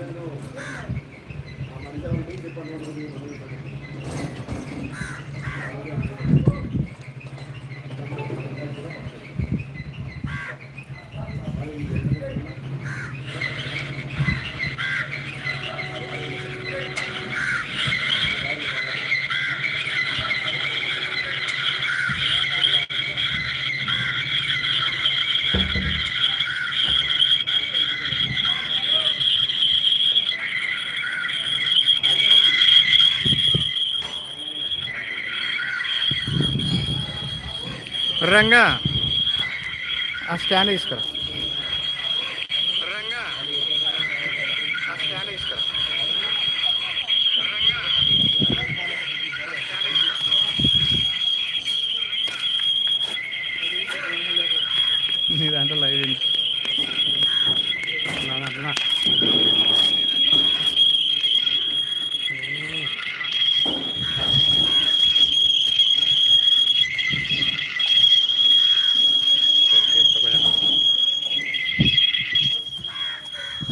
ప్రజలు మంచిగా ఉండి చెప్పండి రంగా. ఆ స్టాండ్ తీసుకురా రంగా ఆ స్టాండ్ తీసుకురా నీ దాంట్లో లైవ్ ఉంది నా దాంట్లో నా.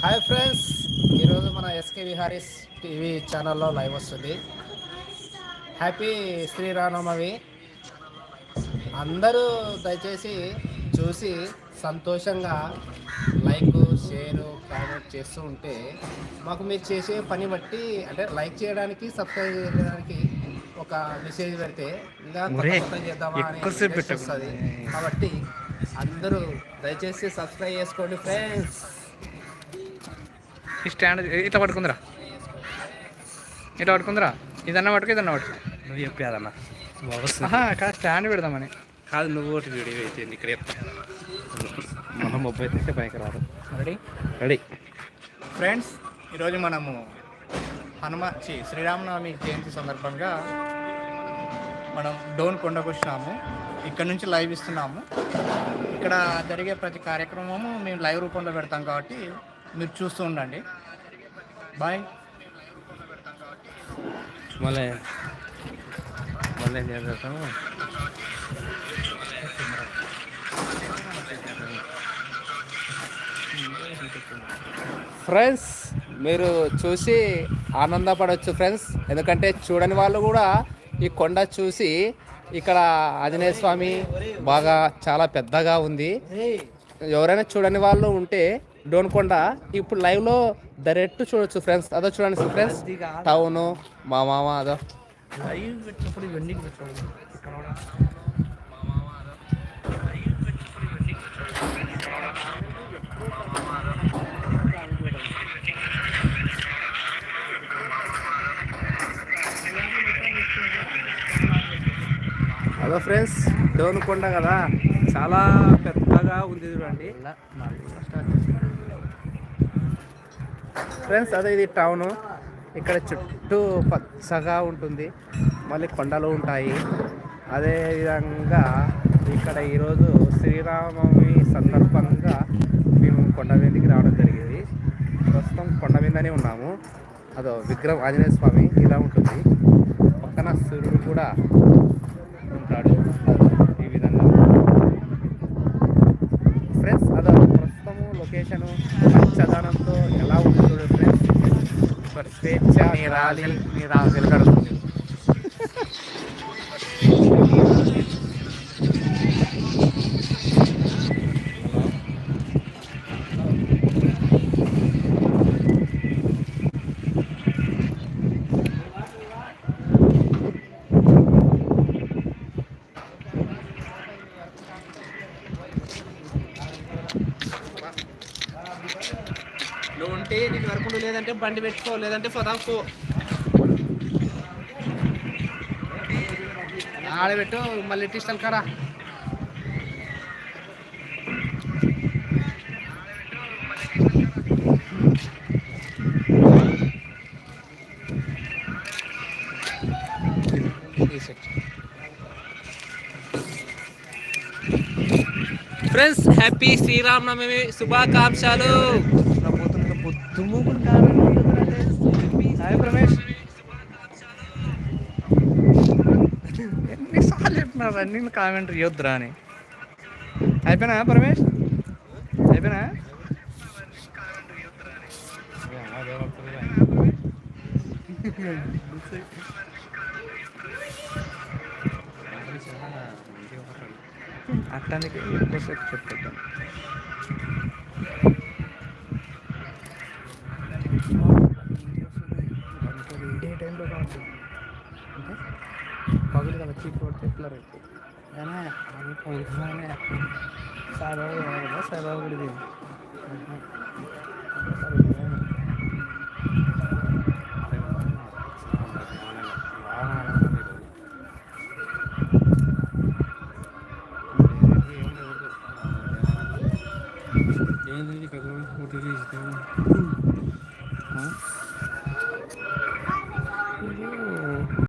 హాయ్ ఫ్రెండ్స్ ఈరోజు మన ఎస్కే విహారీస్ టీవీ ఛానల్లో లైవ్ వస్తుంది హ్యాపీ శ్రీరామనవమి అందరూ దయచేసి చూసి సంతోషంగా లైక్ షేర్ కామెంట్ చేస్తూ ఉంటే మాకు మీరు చేసే పని బట్టి అంటే లైక్ చేయడానికి సబ్స్క్రైబ్ చేయడానికి ఒక మెసేజ్ పెడితే ఇంకా చేద్దామా అని. వస్తది. కాబట్టి అందరూ దయచేసి సబ్స్క్రైబ్ చేసుకోండి ఫ్రెండ్స్ ఈ స్టాండ్ ఇట్లా పట్టుకుందిరా. ఇట్లా పట్టుకుందిరా. ఇదన్నా పట్టుకు ఇదన్నా పట్టుకు. నువ్వు చెప్పాదన్న. కాదు స్టాండ్ పెడదామని. కాదు నువ్వు ఒకటి వీడియో అయితే ఇక్కడ చెప్తా. మన మొబైల్ అయితే పైకి రాదు. రెడీ? రెడీ. ఫ్రెండ్స్ ఈరోజు మనము హనుమ శ్రీరామనవమి జయంతి సందర్భంగా మనం డోన్ కొండకు వచ్చినాము ఇక్కడ నుంచి లైవ్ ఇస్తున్నాము. ఇక్కడ జరిగే ప్రతి కార్యక్రమము మేము లైవ్ రూపంలో పెడతాం కాబట్టి మీరు చూస్తూ ఉండండి. బాయ్. మళ్ళీ మళ్ళీ చేస్తాము ఫ్రెండ్స్ మీరు చూసి ఆనందపడవచ్చు ఫ్రెండ్స్. ఎందుకంటే చూడని వాళ్ళు కూడా ఈ కొండ చూసి ఇక్కడ ఆంజనేయ స్వామి బాగా చాలా పెద్దగా ఉంది. ఎవరైనా చూడని వాళ్ళు ఉంటే డోన్కొండ. ఇప్పుడు లైవ్లో డైరెక్ట్ చూడొచ్చు ఫ్రెండ్స్. అదో చూడండి ఫ్రెండ్స్. టౌన్ మా మామ అదో. లైవ్ పెట్టినప్పుడు ఇవన్నీ అదో ఫ్రెండ్స్ డోన్కొండ కదా. చాలా పెద్దగా ఉంది చూడండి. ఫ్రెండ్స్ అదే ఇది టౌన్ ఇక్కడ చుట్టూ పచ్చగా ఉంటుంది. మళ్ళీ కొండలు ఉంటాయి. అదే విధంగా ఇక్కడ ఈరోజు శ్రీరామనవమి సందర్భంగా మేము కొండ మీదకి రావడం జరిగింది. ప్రస్తుతం కొండ మీదనే ఉన్నాము. అదో విగ్రహం ఆంజనేయ స్వామి ఇలా ఉంటుంది. परफेक्टच्या निराशेल निराशेल काढतो కాబట్టి నేను వరకు లేదంటే బండి పెట్టుకో లేదంటే పొదాకో ఆడబెట్టు మళ్ళీ టీస్టల్ కాడా. ఫ్రెండ్స్ హ్యాపీ శ్రీరామనవమి శుభాకాంక్షలు హాయ్ ప్రమేష్ ఎన్నిసార్లు చెప్పినారా నేను కామెంట్ ఇవ్వద్దురా అని అయిపోయినా పరమేష్ అయిపోయినా అట్టానికి ఎక్కువసేపు చెప్పొద్దాం వచ్చి అంటే పగులుగా వచ్చి కొడితే పిల్లర్ అవుతుంది సాయిబాబు కదా సాయిబాబు గుడిది ఏంది కదా ఒకటి